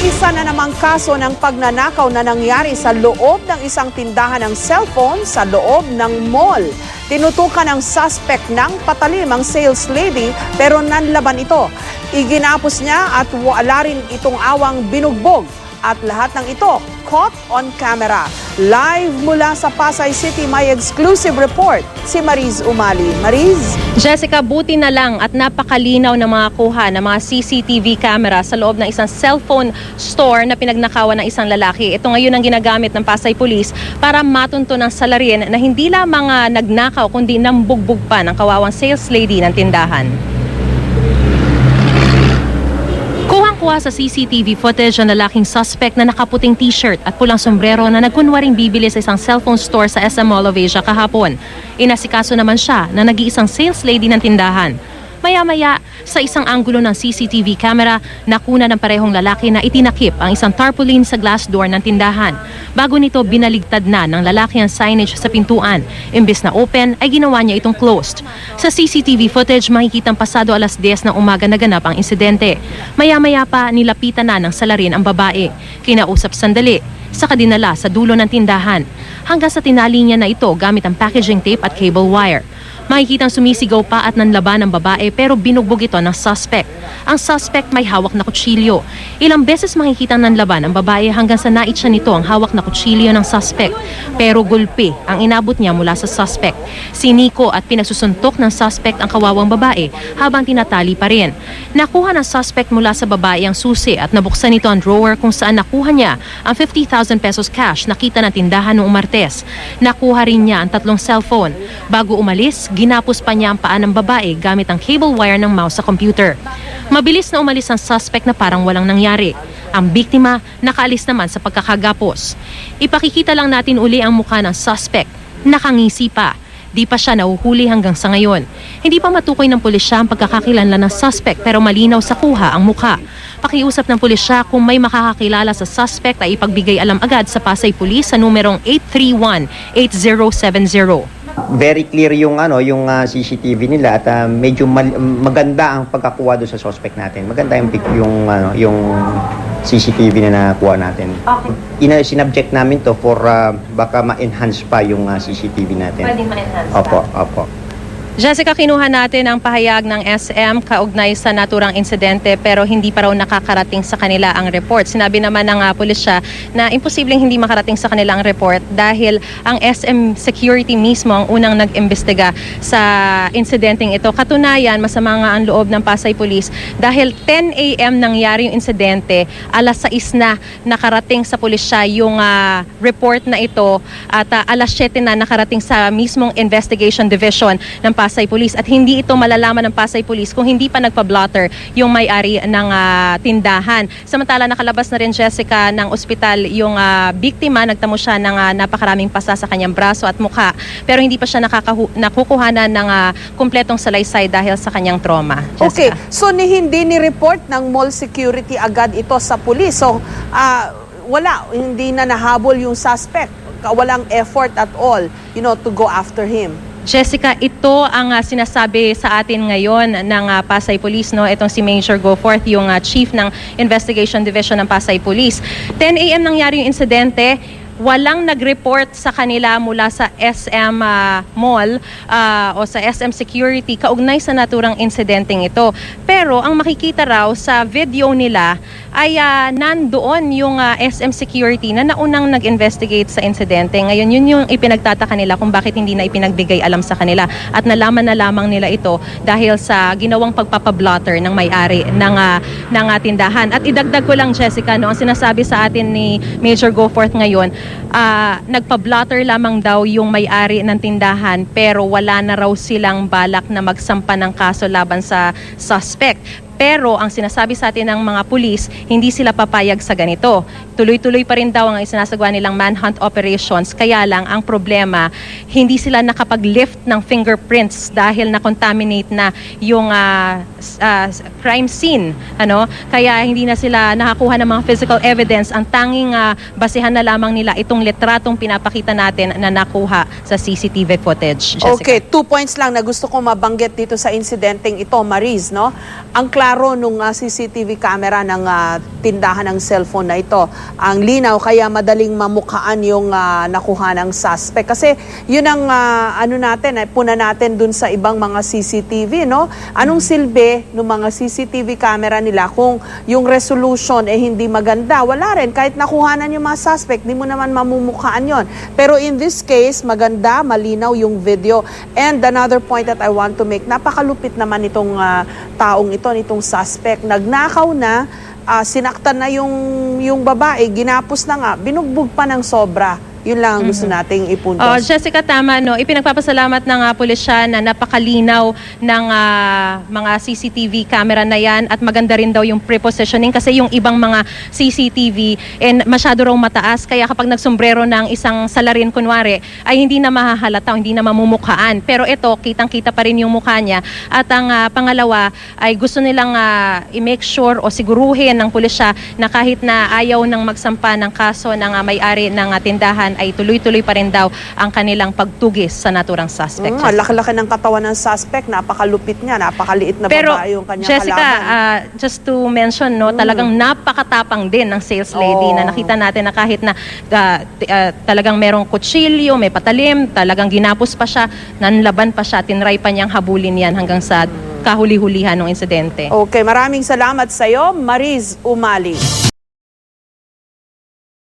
Isa na namang kaso ng pagnanakaw na nangyari sa loob ng isang tindahan ng cellphone sa loob ng mall. Tinutukan ng suspect ng patalim ang sales lady pero nanlaban ito. Iginapos niya at wala rin itong awang binugbog. At lahat ng ito caught on camera. Live mula sa Pasay City may exclusive report si Mariz Umali. Mariz? Jessica, buti na lang at napakalinaw na mga kuha ng mga CCTV camera sa loob ng isang cellphone store na pinagnakawan ng isang lalaki. Ito ngayon ang ginagamit ng Pasay Police para matunto ng salarin na hindi lamang ah, nagnakaw kundi nambugbog pa ng kawawang sales lady ng tindahan. Kuhang-kuha sa CCTV footage ang lalaking suspect na nakaputing t-shirt at pulang sombrero na nagkunwaring bibili sa isang cellphone store sa SM Mall of Asia kahapon. Inasikaso naman siya na nag-iisang sales lady ng tindahan. Maya-maya, sa isang anggulo ng CCTV camera, nakuna ng parehong lalaki na itinakip ang isang tarpaulin sa glass door ng tindahan. Bago nito, binaligtad na ng lalaki ang signage sa pintuan. Imbes na open, ay ginawa niya itong closed. Sa CCTV footage, makikitang pasado alas 10 ng umaga naganap ang insidente. Maya-maya pa, nilapitan na ng salarin ang babae. Kinausap sandali, saka dinala sa dulo ng tindahan. Hanggang sa tinali niya na ito gamit ang packaging tape at cable wire. Makikitang sumisigaw pa at nanlaban ng babae pero binugbog ito ng suspect. Ang suspect may hawak na kutsilyo. Ilang beses makikitang nanlaban ang babae hanggang sa naitsa nito ang hawak na kutsilyo ng suspect. Pero gulpi ang inabot niya mula sa suspect. Siniko at pinagsusuntok ng suspect ang kawawang babae habang tinatali pa rin. Nakuha ng suspect mula sa babae ang susi at nabuksan nito ang drawer kung saan nakuha niya ang 50,000 pesos cash nakita ng tindahan noong Martes. Nakuha rin niya ang tatlong cellphone. Bago umalis, ginapos pa niya ang paa ng babae gamit ang cable wire ng mouse sa computer. Mabilis na umalis ang suspect na parang walang nangyari. Ang biktima nakaalis naman sa pagkakagapos. Ipakikita lang natin uli ang mukha ng suspect. Nakangisi pa. Di pa siya nahuhuli hanggang sa ngayon. Hindi pa matukoy ng pulisya ang pagkakakilanlan ng suspect pero malinaw sa kuha ang mukha. Pakiusap ng pulisya kung may makakakilala sa suspect ay ipagbigay alam agad sa Pasay Police sa numerong 831-8070. Very clear yung ano yung ah, CCTV nila at ah, medyo mal- maganda ang pagkakuha do sa suspect natin. Maganda yung pic- yung ano yung CCTV na nakuha natin. Okay. Ina sinubject namin to for ah, baka ma-enhance pa yung ah, CCTV natin. ma-enhance Opo, opo. Jessica, kinuha natin ang pahayag ng SM kaugnay sa naturang insidente pero hindi pa raw nakakarating sa kanila ang report. Sinabi naman ng uh, pulisya na imposibleng hindi makarating sa kanila ang report dahil ang SM Security mismo ang unang nag-imbestiga sa insidenteng ito. Katunayan, masama nga ang loob ng Pasay Police dahil 10 a.m. nangyari yung insidente, alas 6 na nakarating sa pulisya yung ah, report na ito at ah, alas 7 na nakarating sa mismong investigation division ng Pasay Police at hindi ito malalaman ng Pasay Police kung hindi pa nagpa-blotter yung may-ari ng ah, tindahan. Samantala nakalabas na rin Jessica ng ospital yung ah, biktima, nagtamo siya ng ah, napakaraming pasa sa kanyang braso at mukha pero hindi pa siya nakukuhanan ng ah, kumpletong salaysay dahil sa kanyang trauma. Okay, Jessica. so ni hindi ni-report ng mall security agad ito sa pulis. So, ah, wala, hindi na nahabol yung suspect. Walang effort at all, you know, to go after him. Jessica, ito ang ah, sinasabi sa atin ngayon ng ah, Pasay Police, no? Itong si Major Goforth, yung ah, chief ng Investigation Division ng Pasay Police. 10 a.m. nangyari yung insidente. Walang nag-report sa kanila mula sa SM ah, Mall ah, o sa SM Security kaugnay sa naturang insidenteng ito. Pero ang makikita raw sa video nila ay ah, nandoon yung ah, SM Security na naunang nag-investigate sa insidente. Ngayon, yun yung ipinagtataka nila kung bakit hindi na ipinagbigay alam sa kanila. At nalaman na lamang nila ito dahil sa ginawang pagpapablotter ng may-ari ng, ah, ng ah, tindahan. At idagdag ko lang, Jessica, no, ang sinasabi sa atin ni Major Goforth ngayon, ah, nagpa-blotter lamang daw yung may-ari ng tindahan pero wala na raw silang balak na magsampa ng kaso laban sa suspect. Pero ang sinasabi sa atin ng mga pulis, hindi sila papayag sa ganito. Tuloy-tuloy pa rin daw ang isinasagawa nilang manhunt operations. Kaya lang ang problema, hindi sila nakapag-lift ng fingerprints dahil na-contaminate na yung ah, s- crime scene. Ano? Kaya hindi na sila nakakuha ng mga physical evidence. Ang tanging ah, basehan na lamang nila itong litratong pinapakita natin na nakuha sa CCTV footage. Jessica. Okay, two points lang na gusto ko mabanggit dito sa insidenteng ito, Mariz, no? Ang klaro klaro nung ah, CCTV camera ng ah, tindahan ng cellphone na ito. Ang linaw kaya madaling mamukhaan yung ah, nakuha ng suspect. Kasi yun ang ah, ano natin, eh, puna natin dun sa ibang mga CCTV, no? Anong silbi ng mga CCTV camera nila kung yung resolution eh hindi maganda? Wala rin. Kahit nakuhanan yung mga suspect, di mo naman mamumukhaan yon. Pero in this case, maganda, malinaw yung video. And another point that I want to make, napakalupit naman itong ah, taong ito, nitong suspect. Nagnakaw na, ah, sinaktan na yung, yung babae, ginapos na nga, binugbog pa ng sobra. Yun lang ang gusto nating ipuntos. Oh, Jessica, tama, no? Ipinagpapasalamat ng uh, pulisya na napakalinaw ng ah, mga CCTV camera na yan at maganda rin daw yung prepositioning kasi yung ibang mga CCTV and masyado raw mataas kaya kapag nagsombrero ng isang salarin kunwari ay hindi na mahahalata, o hindi na mamumukhaan. Pero ito, kitang-kita pa rin yung mukha niya. At ang ah, pangalawa ay gusto nilang ah, i-make sure o siguruhin ng pulisya na kahit na ayaw ng magsampa ng kaso ng ah, may-ari ng ah, tindahan ay tuloy-tuloy pa rin daw ang kanilang pagtugis sa naturang suspect. Mm, laki-laki ng katawan ng suspect, napakalupit niya, napakaliit na Pero babae yung kanyang Jessica, kalaban. ah, just to mention, no, talagang napakatapang din ng sales lady Oo. na nakita natin na kahit na t- ah, talagang merong kutsilyo, may patalim, talagang ginapos pa siya, nanlaban pa siya, tinry pa niyang habulin yan hanggang sa kahuli-hulihan ng insidente. Okay, maraming salamat sa iyo, Mariz Umali.